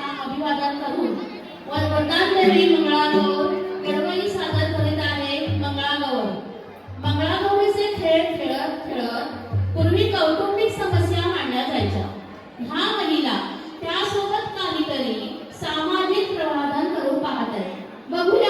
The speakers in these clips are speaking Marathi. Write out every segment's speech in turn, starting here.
यांना अभिवादन करून वर्धानदेवी मंगळागौर गरबी सादर करीत आहे मंगळागौर. मंगळागौरीचे खेळ खेळत खेळत पूर्वी कौटुंबिक समस्या मांडल्या जायच्या. ह्या महिला त्यासोबत काहीतरी सामाजिक प्रवादन करून पाहत आहे बघूया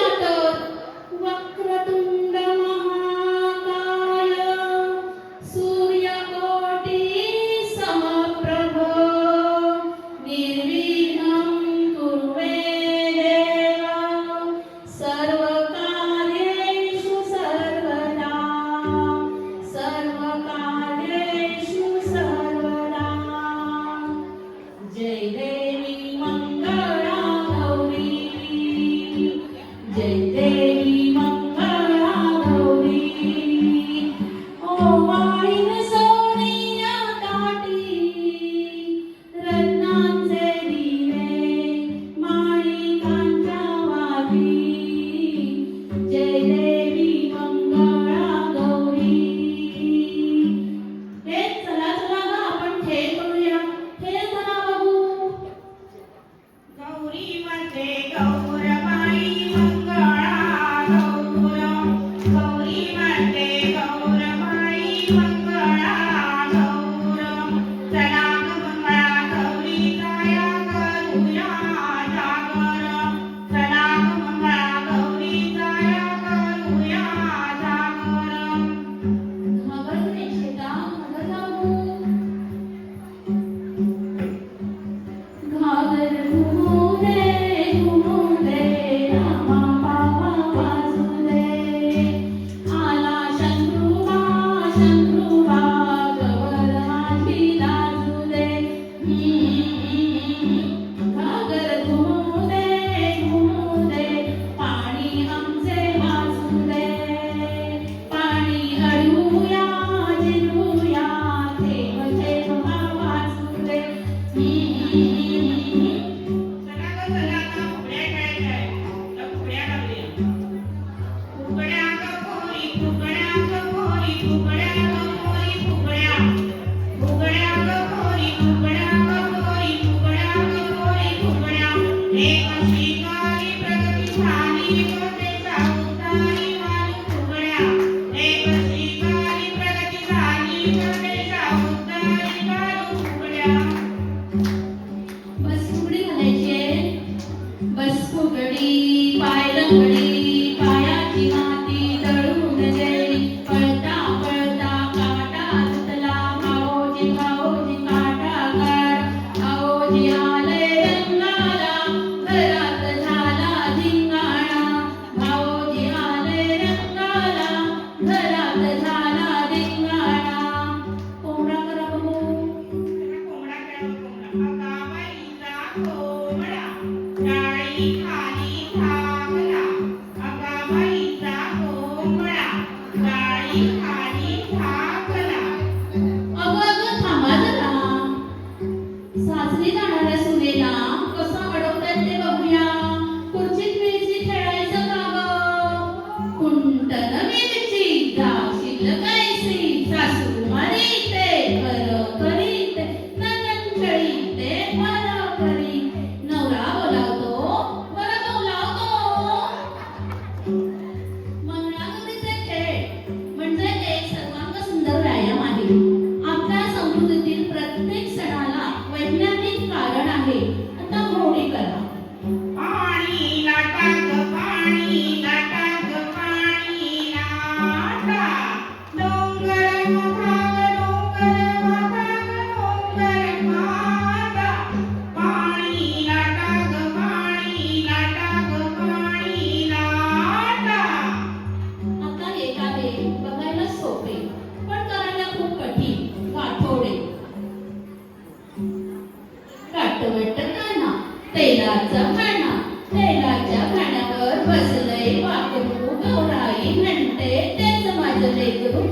कानावर बसलंय वाकरू गौराई म्हणते तेच माझं लेकरू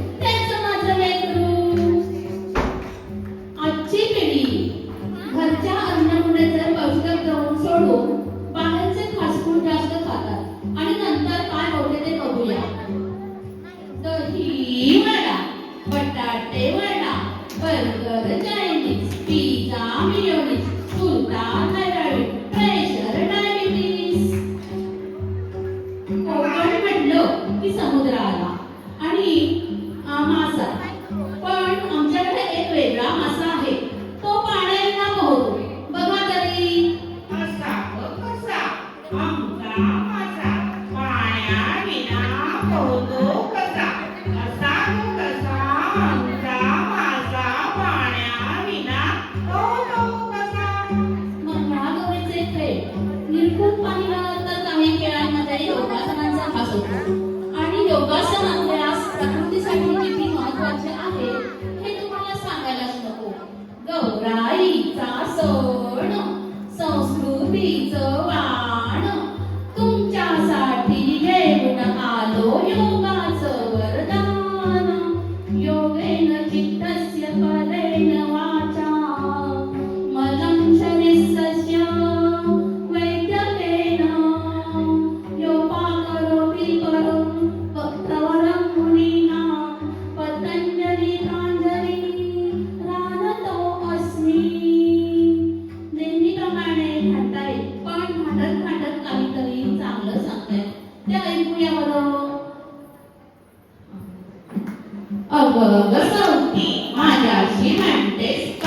आणि योगासन प्रकृतीसाठी किती आहे हे तुम्हाला सांगायलाच नको. गौराईचा सण संस्कृतीचं अगं गसवते माझ्याशी म्हणतेस.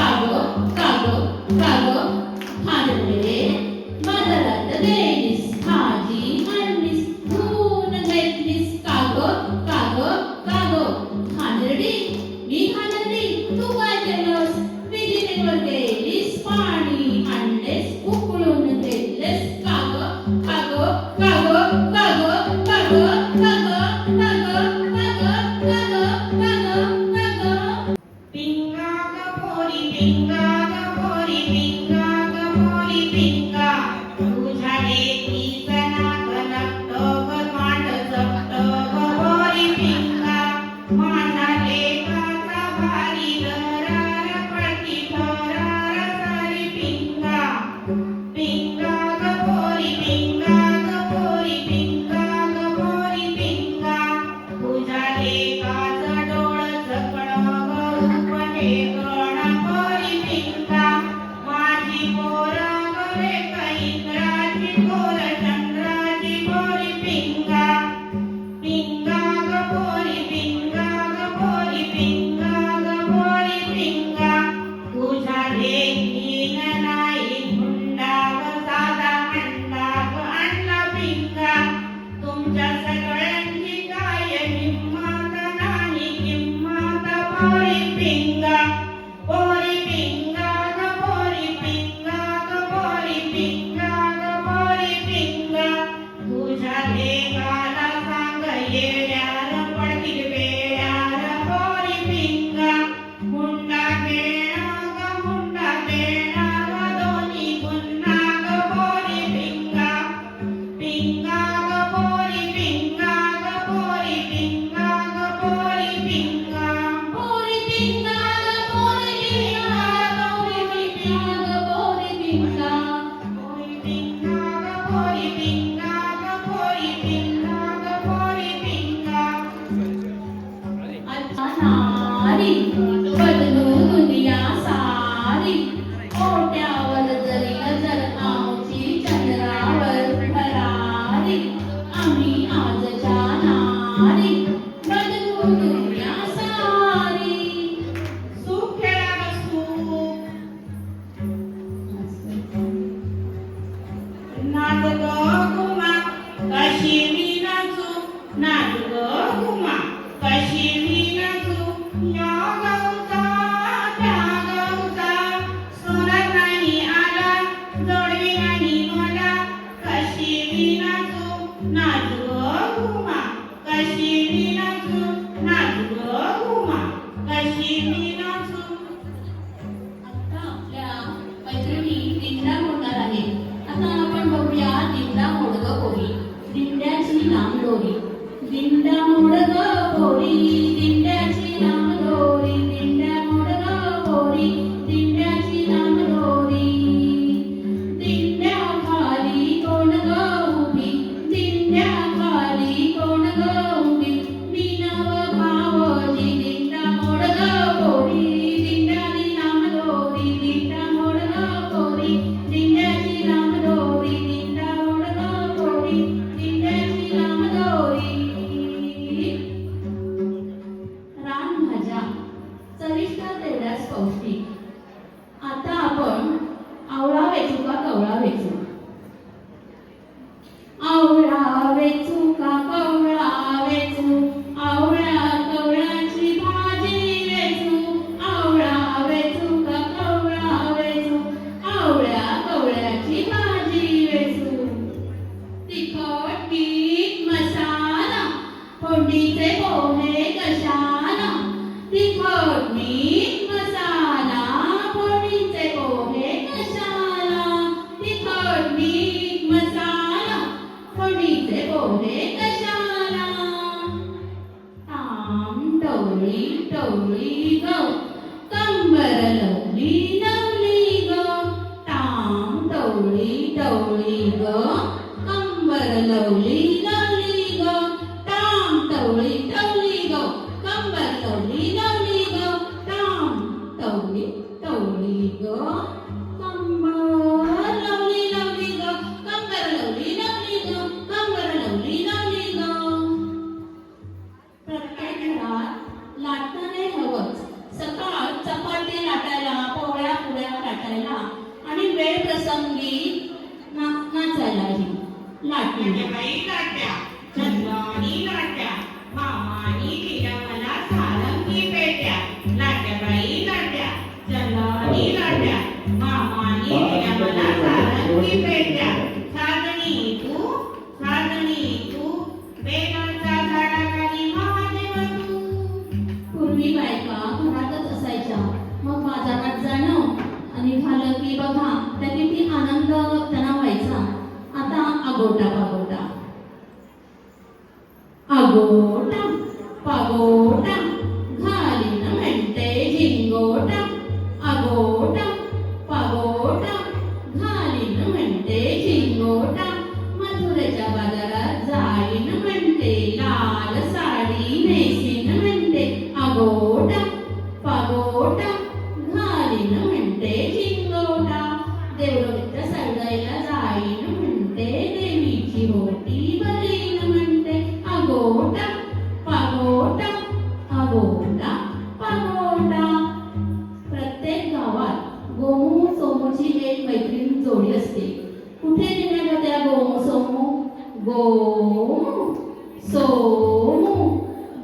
We. lowly, lowly, lowly, lowly, lowly, lowly, lowly, lowly, Ainda vai né, engatar. 后大炮都 Somu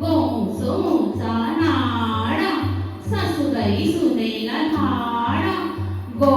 గొంసొము నాడ ససుగై సునేల నాడ గో